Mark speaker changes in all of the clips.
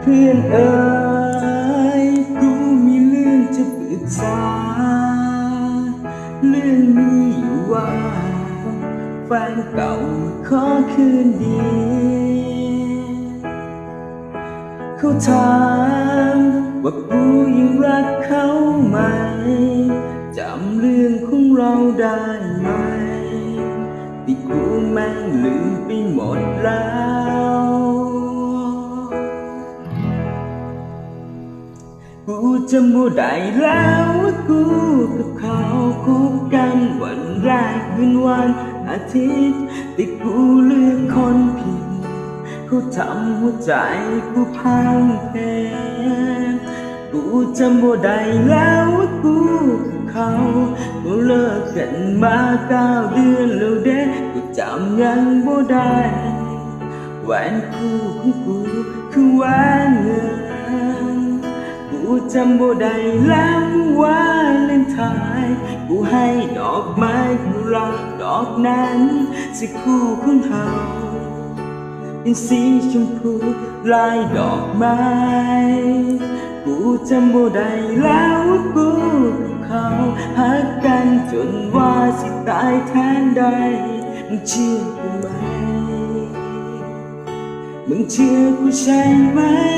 Speaker 1: เพื่อนเอ๋ยกูมีเรื่องจะปรึกษา เรื่องมีอยู่ว่า แฟนเก่าขอคืนดี เขาถามว่ากูยังรักเขาไหม จำเรื่องของเราได้ไหมที่กูแม่งลืมไปหมดแล้ว กูจำบ่ได้แล้วว่ากูกับเขาคบกันวันแรกคืนวันอาทิตย์แต่กูเลือกคนผิดเขาทำหัวใจกูพังเพกูจำบ่ได้แล้วว่ากูกับเขากูเลิกกันมาเก้าเดือนแล้วเด้กูจำยังบ่ได้แหวนคู่ของกูคือแหวนเงิน กูจำบ่ได้แล้วว่าเล่นทายกูให้ดอกไม้กูรักดอกนั้นสิคู่ของเฮาเป็นสีชมพูลายดอกไม้กูจำบ่ได้แล้วกูกับเขาหักกันจนว่าสิตายแทนได้มึงเชื่อกูไหมมึงเชื่อกูใช่ไหม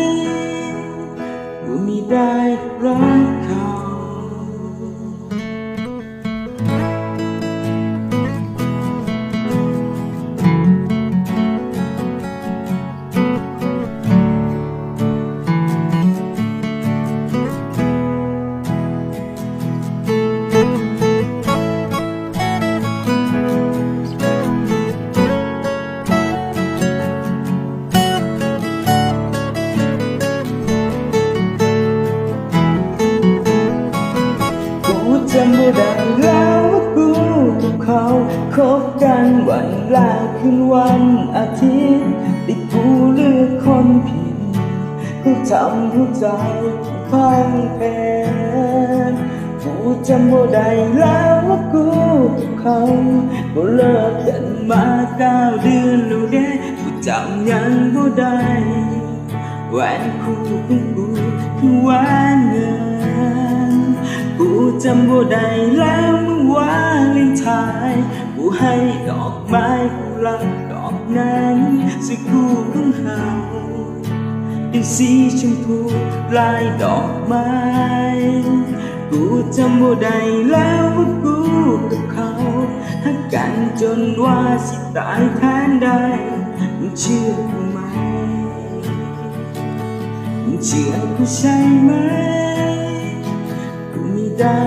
Speaker 1: ันวันแรกคืนวันอาทิตย์ที่กูเลือกคนผิดกูทำหัวใจพังเพนกูจำไม่ได้แล้วว่ากูเขาก็เลิกกันมาเก้าเดือนแล้วเด้กูจำยังบ่ได้แหวนคู่ของกูคือแหวนเงินกูจำบ่ได้แล้ว วาเลนไทายกูให้ดอกไม้กูรักดอกนั้นสิคู่ของเฮาเป็นสีชมพูลายดอกไม้ กูจำบ่ได้แล้วว่ากูกับเขาหักกันจนว่าสิตายแทนได้มึงเชื่อกูไหมมึงเชื่อกูใช่ไหมกูไม่ได้